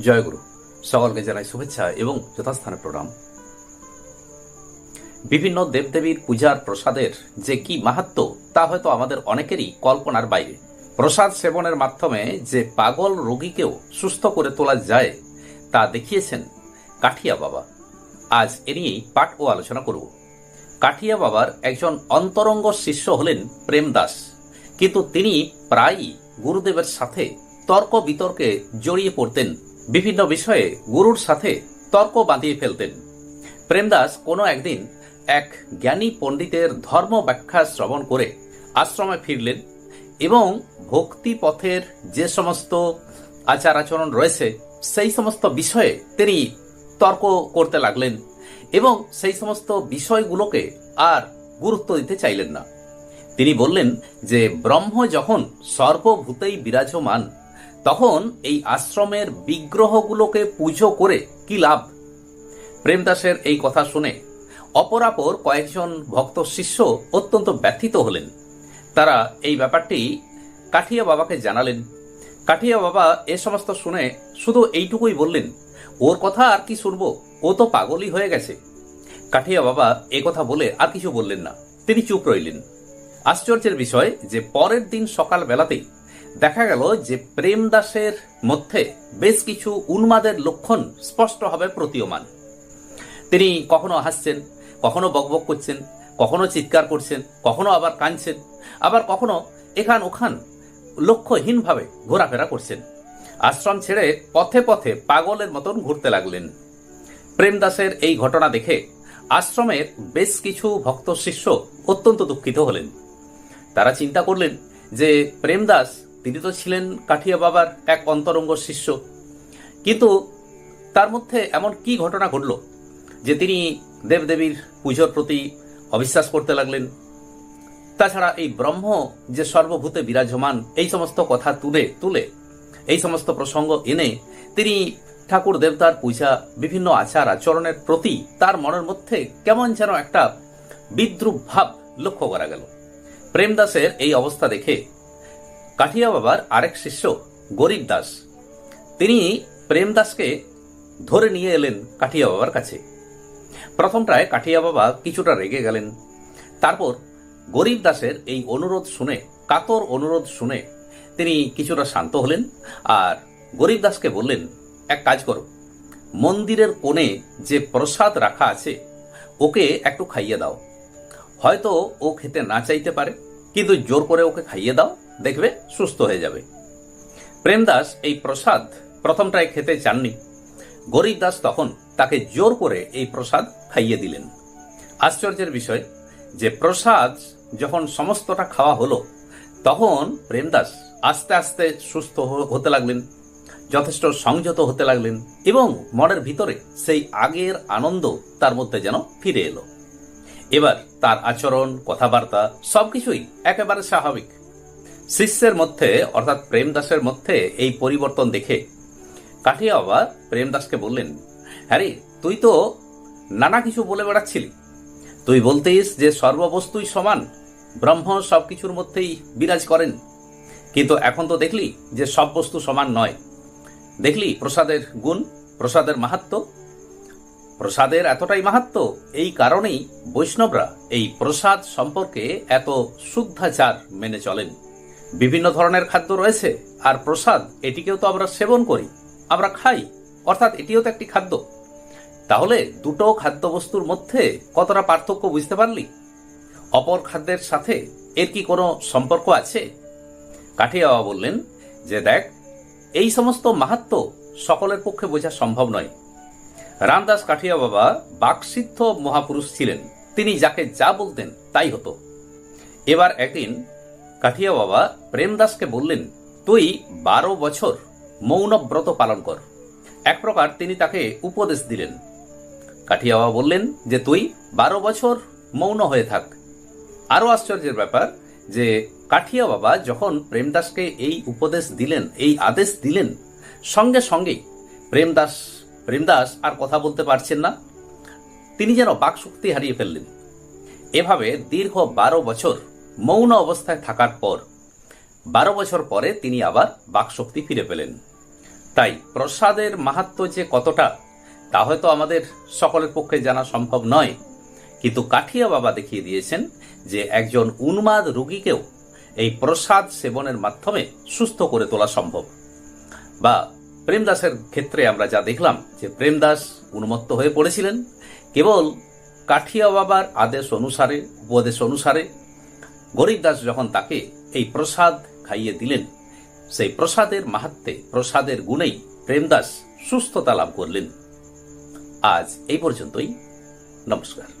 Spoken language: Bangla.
জয়গুরু সকলকে জানাই শুভেচ্ছা এবং যথাস্থানে প্রণাম। বিভিন্ন দেবদেবীর পূজার প্রসাদের যে কি মাহাত্ম, তা হয়তো আমাদের অনেকেরই কল্পনার বাইরে। প্রসাদ সেবনের মাধ্যমে যে পাগল রোগীকেও সুস্থ করে তোলা যায়, তা দেখিয়েছেন কাঠিয়া বাবা। আজ এ নিয়েই পাঠ ও আলোচনা করব। কাঠিয়া বাবার একজন অন্তরঙ্গ শিষ্য হলেন প্রেম দাস কিন্তু তিনি প্রায়ই গুরুদেবের সাথে তর্ক বিতর্কে জড়িয়ে পড়তেন। বিভিন্ন বিষয়ে গুরুর সাথে তর্ক বাঁধিয়ে ফেলতেন। প্রেমদাস কোনো একদিন এক জ্ঞানী পণ্ডিতের ধর্ম ব্যাখ্যা শ্রবণ করে আশ্রমে ফিরলেন এবং ভক্তি পথের যে সমস্ত আচার আচরণ রয়েছে, সেই সমস্ত বিষয়ে তিনি তর্ক করতে লাগলেন এবং সেই সমস্ত বিষয়গুলোকে আর গুরুত্ব দিতে চাইলেন না। তিনি বললেন যে, ব্রহ্ম যখন সর্বভূতেই বিরাজমান তখন এই আশ্রমের বিগ্রহগুলোকে পুজো করে কি লাভ? প্রেমদাসের এই কথা শুনে অপরাপর কয়েকজন ভক্ত শিষ্য অত্যন্ত ব্যথিত হলেন। তারা এই ব্যাপারটি কাঠিয়া বাবাকে জানালেন। কাঠিয়া বাবা এ সমস্ত শুনে শুধু এইটুকুই বললেন, ওর কথা আর কি শুনব? ও তো পাগলই হয়ে গেছে। কাঠিয়া বাবা এ কথা বলে আর কিছু বললেন না। তিনি চুপ রইলেন। আশ্চর্যের বিষয় যে পরের দিন সকাল বেলাতেই দেখা গেল যে প্রেমদাসের মধ্যে বেশ কিছু উন্মাদের লক্ষণ স্পষ্টভাবে প্রতীয়মান। তিনি কখনো হাসছেন, কখনো বকবক করছেন, কখনো চিৎকার করছেন, কখনো আবার কাঁদছেন, আবার কখনো এখান ওখান লক্ষ্যহীনভাবে ঘোরাফেরা করছেন। আশ্রম ছেড়ে পথে পথে পাগলের মতন ঘুরতে লাগলেন। প্রেমদাসের এই ঘটনা দেখে আশ্রমের বেশ কিছু ভক্ত শিষ্য অত্যন্ত দুঃখিত হলেন। তারা চিন্তা করলেন যে প্রেমদাস তিনি তো ছিলেন কাঠিয়া বাবার এক অন্তরঙ্গ শিষ্য। কিন্তু তার মধ্যে এমন কি ঘটনা ঘটল যে তিনি দেবদেবীর পুজোর প্রতি অবিশ্বাস করতে লাগলেন? তাছাড়া এই ব্রহ্ম যে সর্বভূতে বিরাজমান, এই সমস্ত কথা তুলে তুলে, এই সমস্ত প্রসঙ্গ এনে তিনি ঠাকুর দেবতার পূজা, বিভিন্ন আচার আচরণের প্রতি তার মনের মধ্যে কেমন যেন একটা বিদ্রুপ ভাব লক্ষ্য করা গেল। প্রেমদাসের এই অবস্থা দেখে কাঠিয়া বাবার আরেক শিষ্য গরিব দাস। তিনি প্রেম দাসকে ধরে নিয়ে এলেন কাঠিয়া বাবার কাছে। প্রথমটায় কাঠিয়া বাবা কিছুটা রেগে গেলেন। তারপর গরিব দাসের এই অনুরোধ শুনে, কাতর অনুরোধ শুনে তিনি কিছুটা শান্ত হলেন আর গরিব দাসকে বললেন, এক কাজ করো। মন্দিরের কোণে যে প্রসাদ রাখা আছে, ওকে একটু খাইয়ে দাও। হয়তো ও খেতে না চাইতে পারে, কিন্তু জোর করে ওকে খাইয়ে দাও। দেখবে, সুস্থ হয়ে যাবে। প্রেমদাস এই প্রসাদ প্রথমটায় খেতে চাননি। গরিব দাস তখন তাকে জোর করে এই প্রসাদ খাইয়ে দিলেন। আশ্চর্যের বিষয়, যে প্রসাদ যখন সমস্তটা খাওয়া হলো, তখন প্রেমদাস আস্তে আস্তে সুস্থ হতে লাগলেন, যথেষ্ট সংযত হতে লাগলেন এবং মনের ভিতরে সেই আগের আনন্দ তার মধ্যে যেন ফিরে এলো। এবার তার আচরণ, কথাবার্তা সবকিছুই একেবারে স্বাভাবিক। শিষ্যের মধ্যে, অর্থাৎ প্রেমদাসের মধ্যে এই পরিবর্তন দেখে কাঠিয়া বাবা প্রেমদাসকে বললেন, হ্যারি, তুই তো নানা কিছু বলে বেড়াচ্ছিলি। তুই বলতিস যে সর্ববস্তুই সমান, ব্রহ্ম সবকিছুর মধ্যেই বিরাজ করেন। কিন্তু এখন তো দেখলি যে সব বস্তু সমান নয়। দেখলি প্রসাদের গুণ, প্রসাদের মাহাত্ম? প্রসাদের এতটাই মাহাত্ম, এই কারণেই বৈষ্ণবরা এই প্রসাদ সম্পর্কে এত শুদ্ধাচার মেনে চলেন। বিভিন্ন ধরনের খাদ্য রয়েছে, আর প্রসাদ এটিকেও তো আমরা সেবন করি, আমরা খাই, অর্থাৎ এটিও তো একটি খাদ্য। তাহলে দুটো খাদ্যবস্তুর মধ্যে কতটা পার্থক্য বুঝতে পারলি? অপর খাদ্যের সাথে এর কি কোনো সম্পর্ক আছে? কাঠিয়া বাবা বললেন যে, দেখ, এই সমস্ত মাহাত্ম সকলের পক্ষে বোঝা সম্ভব নয়। রামদাস কাঠিয়া বাবা বাকসিদ্ধ মহাপুরুষ ছিলেন। তিনি যাকে যা বলতেন তাই হতো। এবার একদিন কাঠিয়া বাবা প্রেমদাসকে বললেন, তুই বারো বছর মৌনব্রত পালন কর। এক প্রকার তিনি তাকে উপদেশ দিলেন। কাঠিয়া বাবা বললেন যে, তুই বারো বছর মৌন হয়ে থাক। আরও আশ্চর্যের ব্যাপার যে, কাঠিয়া বাবা যখন প্রেমদাসকে এই উপদেশ দিলেন, এই আদেশ দিলেন, সঙ্গে সঙ্গেই প্রেমদাস প্রেমদাস আর কথা বলতে পারছেন না। তিনি যেন বাকশক্তি হারিয়ে ফেললেন। এভাবে দীর্ঘ বারো বছর মৌন অবস্থায় থাকার পর, বারো বছর পরে তিনি আবার বাকশক্তি ফিরে পেলেন। তাই প্রসাদের মাহাত্ম যে কতটা, তা হয়তো আমাদের সকলের পক্ষে জানা সম্ভব নয়। কিন্তু কাঠিয়া বাবা দেখিয়ে দিয়েছেন যে একজন উন্মাদ রুগীকেও এই প্রসাদ সেবনের মাধ্যমে সুস্থ করে তোলা সম্ভব। বা প্রেমদাসের ক্ষেত্রে আমরা যা দেখলাম যে প্রেমদাস উন্মত্ত হয়ে পড়েছিলেন, কেবল কাঠিয়া বাবার আদেশ অনুসারে, উপদেশ অনুসারে গরিবদাস যখন তাকে এই প্রসাদ খাইয়ে দিলেন, সেই প্রসাদের মাহাত্মে, প্রসাদের গুণেই প্রেমদাস সুস্থতা লাভ করলেন। আজ এই পর্যন্তই। নমস্কার।